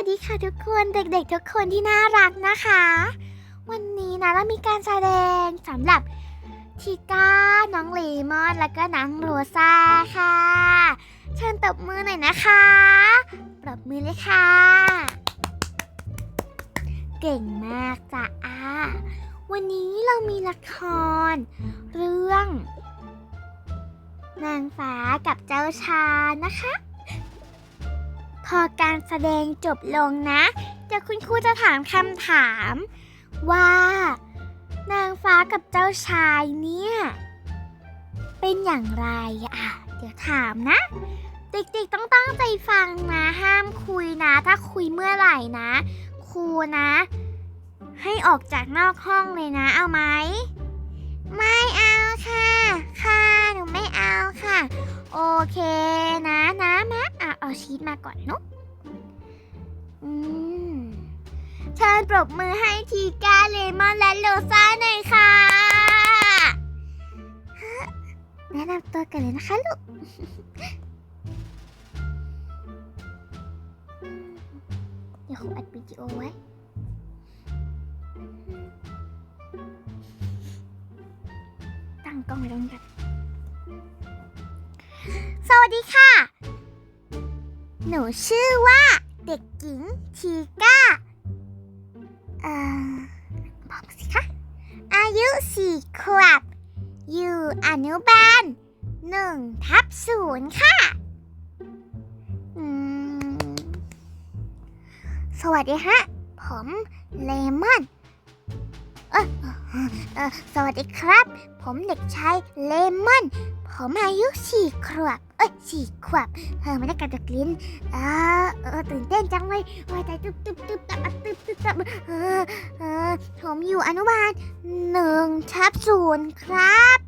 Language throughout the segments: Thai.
วัสดีค่ะทุกคนเด็กๆ ทุกคนที่น่ารักนะคะ วันนี้นะเรามีการแสดงสำหรับชิก้าน้องลีมอน แล้วก็น้องโรซาค่ะ เชิญตบมือหน่อยนะคะปรบมือเลยค่ะ เก่งมากจ้ะอาวันนี้เรามีละคร เรื่อง นางฟ้ากับเจ้าชานะคะ พอการแสดงจบลงนะเดี๋ยวคุณครูจะถามคำถาม ว่า นางฟ้ากับเจ้าชายเนี่ย เป็นอย่างไรอะ เดี๋ยวถามนะ เด็กๆต้องตั้งใจฟังนะ ห้ามคุยนะ ถ้าคุยเมื่อไหร่นะ ครูนะ ให้ออกจากนอกห้องเลยนะ เอาไหมไม่เอาค่ะ ค่ะ หนูไม่เอาค่ะ โอเคนะ เอาชีตมาก่อนเนอะอืมเชิญปรบมือให้ทีก้าเลมอนและโลซ่าหน่อยค่ะฮะแนะนำตัวกันเลยนะคะลูก เดี๋ยวครูอัดวิดีโอไว้ ตั้งกล้องไว้ตรงนี้กันสวัสดีค่ะ หนูชื่อว่า เด็กหญิงทีก้า เอ่อบอกมาสิคะ อายุสี่ขวบ อยู่อนุบาลหนึ่งทับศูนย์ค่ะ สวัสดีฮะ ผมเลมอนเออเอ่อเออสวัสดีครับ ผมเด็กชายเลมอน ผมอายุสี่ขวบ เอ้ยสี่ขวบเออไม่ได้กระดกลิ้นเออเออตื่นเต้นจังเลยโอ้ยใจตึ๊บตึ๊บตึ๊บตับตึ๊บตึ๊บตับเออเออผมอยู่อนุบาลหนึ่งทับศูนย์ครับ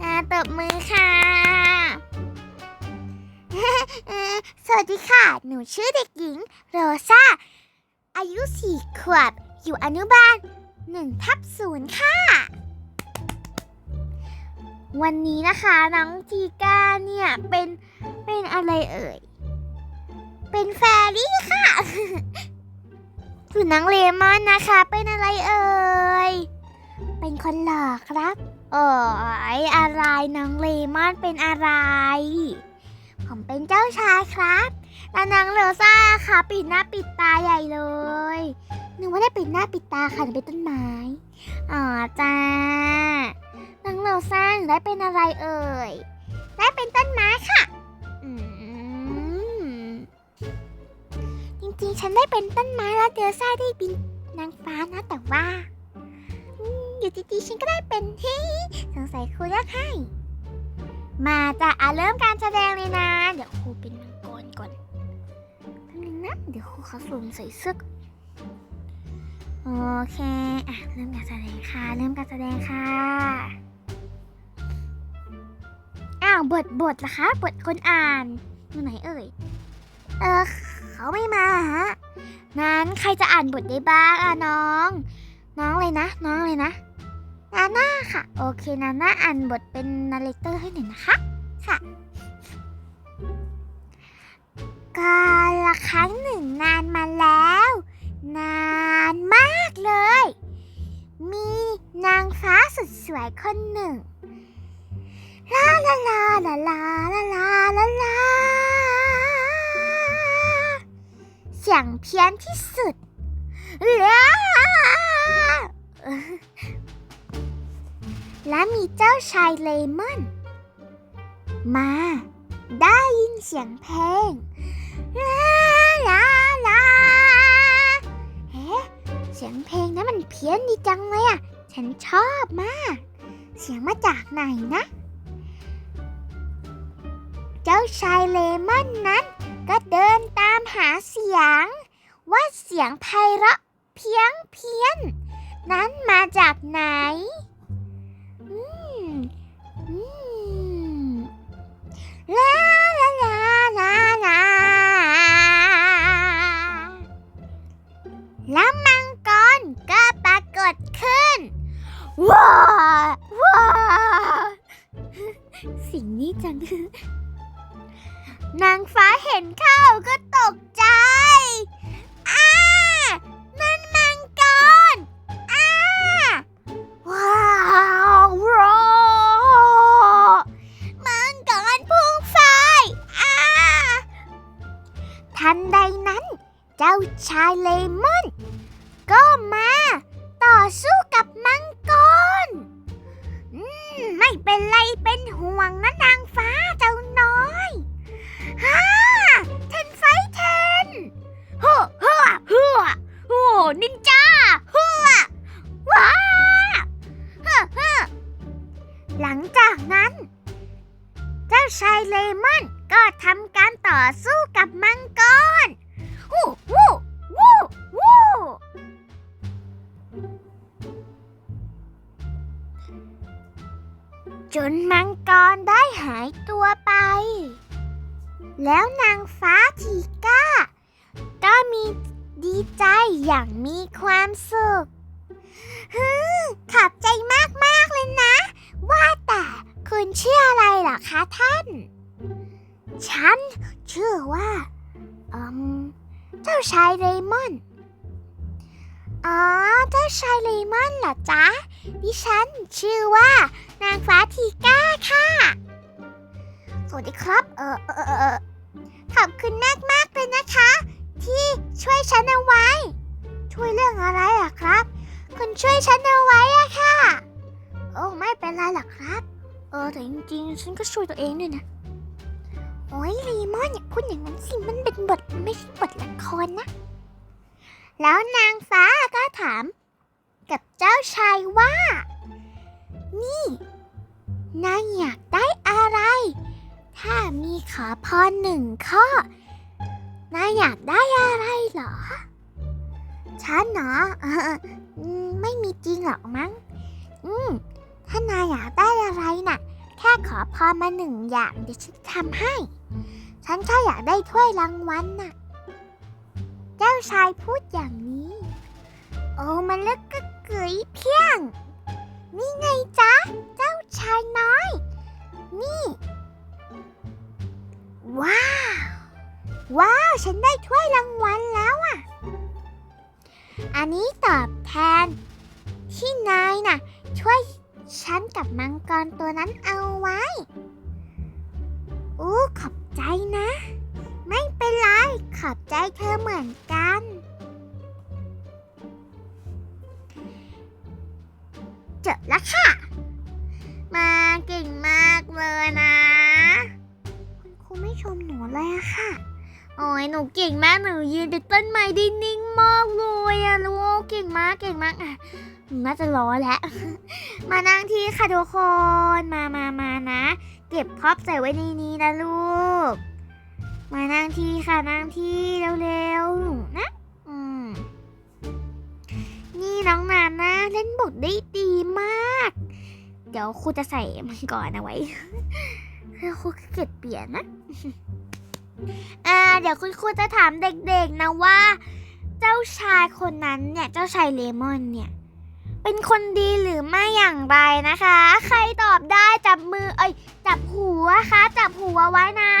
อ่าตบมือค่ะ สวัสดีค่ะ หนูชื่อเด็กหญิง โรซาอายุสี่ขวบ อยู่อนุบาลหนึ่งทับศูนย์ค่ะ วันนี้นะคะน้องจีก้าเนี่ยเป็นเป็นอะไรเอ่ย เป็นแฟรี่ค่ะส่วนน้องเลมอนนะคะ เป็นอะไรเอ่ย เป็นคนหล่อครับโอ้ยอะไรน้องเลมอนเป็นอะไร ผมเป็นเจ้าชายครับแล้วนางโรซ่าค่ะ ปิดหน้าปิดตาใหญ่เลยหนูไม่ได้ปิดหน้าปิดตาค่ะหนูเป็นต้นไม้อ๋อจ้า น้องโลซ่าหนูได้เป็นอะไรเอ่ย ได้เป็นต้นไม้ค่ะ อืม จริงๆ ฉันได้เป็นต้นไม้แล้วเดลซ่าได้เป็นนางฟ้านะแต่ว่าอยู่ดีๆฉันก็ได้เป็นเฮ้สงสัยครูเลือกให้ มาจะอะเริ่มการแสดงเลยนะ เดี๋ยวครูเป็นมังกรก่อนแป๊บนึงนะเดี๋ยวครูเขาสวมใส่เสื้อโอเค อะ เริ่มการแสดงค่ะ เริ่มการแสดงค่ะาวบทบทล่ะคะบทคนอ่านอยู่ไหนเอ่ย เออเขาไม่มาฮะนั้นใครจะอ่านบทได้บ้างอะน้อง น้องเลยนะ น้องเลยนะนาน่าค่ะ โอเคนาน่าอ่านบทเป็นนาเลเตอร์ให้หน่อยนะคะ ค่ะกาละครั้งหนึ่งนานมาแล้ว นานมากเลย มีนางฟ้าสุดสวยคนหนึ่งลาลาลาาลาลาลาลาลาเสียงเพี้ยนที่สุดและมีเจ้าชายเลมอน มา ได้ยินเสียงเพลงลาลาลาเฮ้เสียงเพลงนั้นมันเพี้ยนดีจังเลยอะ ฉันชอบมาก เสียงมาจากไหนนะ ชายเลมอนนั้น ก็เดินตามหาเสียง ว่าเสียงไพเราะเพียงเพี้ยน นั้นมาจากไหน อืม อืมลาลา ชายเลมอน ก็มาต่อสู้กับมังกร อืม ไม่เป็นไรเป็นห่วงนะนางฟ้าเจ้าน้อยฮ่าเทนไฟเทนฮ่าฮ่าฮ่าโอ้นิน จนมังกรได้หายตัวไป แล้วนางฟ้าทีก้า ก็มีดีใจอย่างมีความสุขฮึขอบใจมาก ๆ เลยนะ ว่าแต่คุณชื่ออะไรหรอคะท่าน ฉันชื่อว่าอืมเจ้าชายเรมอน อ๋อเจ้าชายเลมอนเหรอจ๊ะ ดิฉันชื่อว่า นางฟ้าทีก้าค่ะ สวัสดีครับ เออเออเออขอบคุณมากมากเลยนะคะ ที่ช่วยฉันเอาไว้ ช่วยเรื่องอะไรอะครับ คุณช่วยฉันเอาไว้อะค่ะ โอ้ไม่เป็นไรหรอกครับ เออแต่จริงๆ ฉันก็ช่วยตัวเองด้วยนะ โอ้ยลีมอนอย่าพูดอย่างนั้นสิมันเป็นบทไม่ใช่บทละครนะ แล้วนางฟ้าก็ถาม กับเจ้าชายว่า นี่ นายอยากได้อะไร ถ้ามีขอพรหนึ่งข้อ นายอยากได้อะไรเหรอ ฉันเนาะไม่มีจริงหรอกมั้ง อืม ถ้านายอยากได้อะไรน่ะ แค่ขอพรมาหนึ่งอย่างเดี๋ยวฉันทำให้ ฉันแค่อยากได้ถ้วยรางวัลน่ะ เจ้าชายพูดอย่างนี้ โอ้มันเล็กก็เกยเพียง นี่ไงจ๊ะ เจ้าชายน้อย นี่ ว้าว ว้าว ฉันได้ถ้วยรางวัลแล้วอะ อันนี้ตอบแทน ที่นายน่ะ ช่วยฉันกับมังกรตัวนั้นเอาไว้ อู้ขอบใจนะ ไม่เป็นไร ขอบใจเธอเหมือนกัน เจบแล้วค่ะ มาเก่งมากเลยนะ คุณครูไม่ชมหนูเลยอะค่ะ โอ้ยหนูเก่งมาก หนูยืนเป็นต้นไม้ได้นิ่งมากเลยอะลูกเก่งมาก เก่งมากอะหนูน่าจะร้อแล้ว มานั่งที่ค่ะทุกคน มามามานะ เก็บท็อปใส่ไว้ในนี้นะลูก มานั่งที่ค่ะนั่งที่เร็วๆหนูนะอืมนี่น้องนาน่าเล่นบทได้ดีมาก เดี๋ยวครูจะใส่มันก่อนเอาไว้เพื่อครูเกียจเปลี่ยนนะอ่าเดี๋ยวคุณครูจะถามเด็กๆนะว่า เจ้าชายคนนั้นเนี่ยเจ้าชายเลมอนเนี่ย เป็นคนดีหรือไม่อย่างไรนะคะ ใครตอบได้จับมือเอ้ยจับหัวคะจับหัวไว้นะ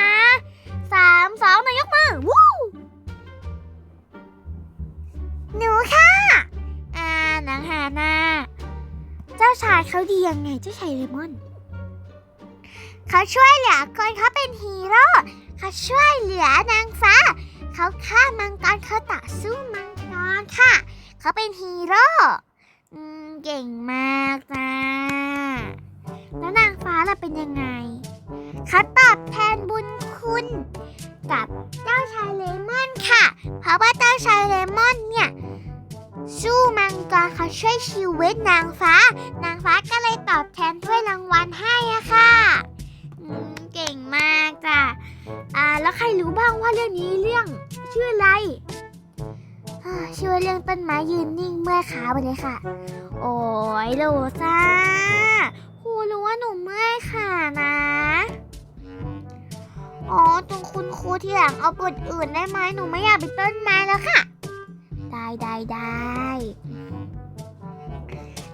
เขาดียังไงเจ้าชายเลมอน เขาช่วยเหลือคนเขาเป็นฮีโร่เขาช่วยเหลือนางฟ้า เขาฆ่ามังกรเขาต่อสู้มังกรค่ะ เขาเป็นฮีโร่เก่งมากนะแล้วนางฟ้าล่ะเป็นยังไงเขาตอบแทนบุญคุณ กับเจ้าชายเลมอนค่ะ เพราะว่าเจ้าชายเลมอนเนี่ย สู้มังกรเขาช่วยชีวิตนางฟ้า นางฟ้าก็เลยตอบแทนถ้วยรางวัลให้อะค่ะเก่งมากจ้ะอ่าแล้วใครรู้บ้างว่าเรื่องนี้เรื่องชื่ออะไรชื่อเรื่องต้นไม้ยืนนิ่งเมื่อยขาไปเลยค่ะ โอ้ยโลซ่าครูรู้ว่าหนูเมื่อยขานะ อ๋อตรงคุณครูที่หลังเอาบทอื่นได้ไหมหนูไม่อยากเป็นต้นไม้แล้วค่ะ ได้ได้ได้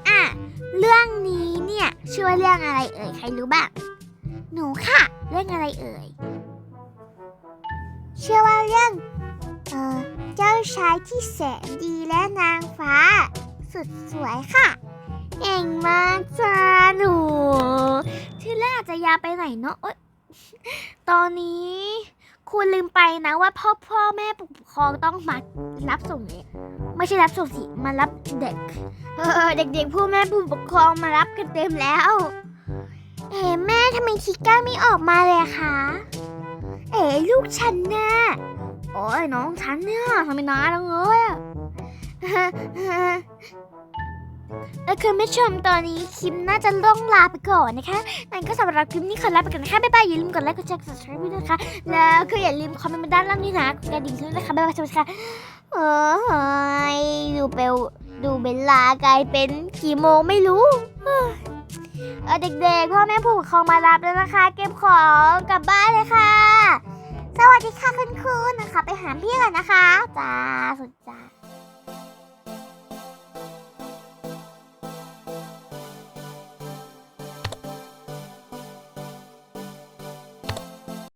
อะเรื่องนี้เนี่ยชื่อว่าเรื่องอะไรเอ่ยใครรู้บ้างหนูค่ะ เรื่องอะไรเอ่ยเชื่อว่าเรื่องเออเจ้าชายที่แสนดีและนางฟ้า สุดสวยค่ะเก่งมากจ้าหนูชื่อเรื่อาจจะยาวไปไหนเนาะโอ๊ยตอนนี้ คุณลืมไปนะว่าพ่อพ่อแม่ปกครองต้องมารับส่งเนี่ยไม่ใช่รับส่งสิมารับเด็ก เออเด็กๆผู้แม่ผู้ปกครองมารับกันเต็มแล้ว เอ๋แม่ทำไมชิก้าไม่ออกมาเลยคะเอ๋ลูกฉันน่ะโอ้ยน้องฉันเนี่ยทำไมนานจังเลยอะ เออคุณผู้ชมตอนนี้คิมน่าจะล่องลาไปก่อนนะคะนั่นก็สำหรับคลิปนี้ขอลาไปก่อนนะคะบ๊ายบายอย่าลืมกดไลค์กดแชร์กด subscribe ด้วยนะคะ แล้วก็อย่าลืมคอมเมนต์มาด้านล่างนี่นะกดกระดิ่งด้วยนะคะบ๊ายบายสวัสดีค่ะเอยดูเบลดูเบลากลายเป็นกี่โมงไม่รู้เออเด็กๆพ่อแม่ผู้ปกครองมารับแล้วนะคะ เก็บของกลับบ้านเลยค่ะ สวัสดีค่ะคุณครูนะคะ ไปหาพี่ก่อนนะคะจ้าสวัสดี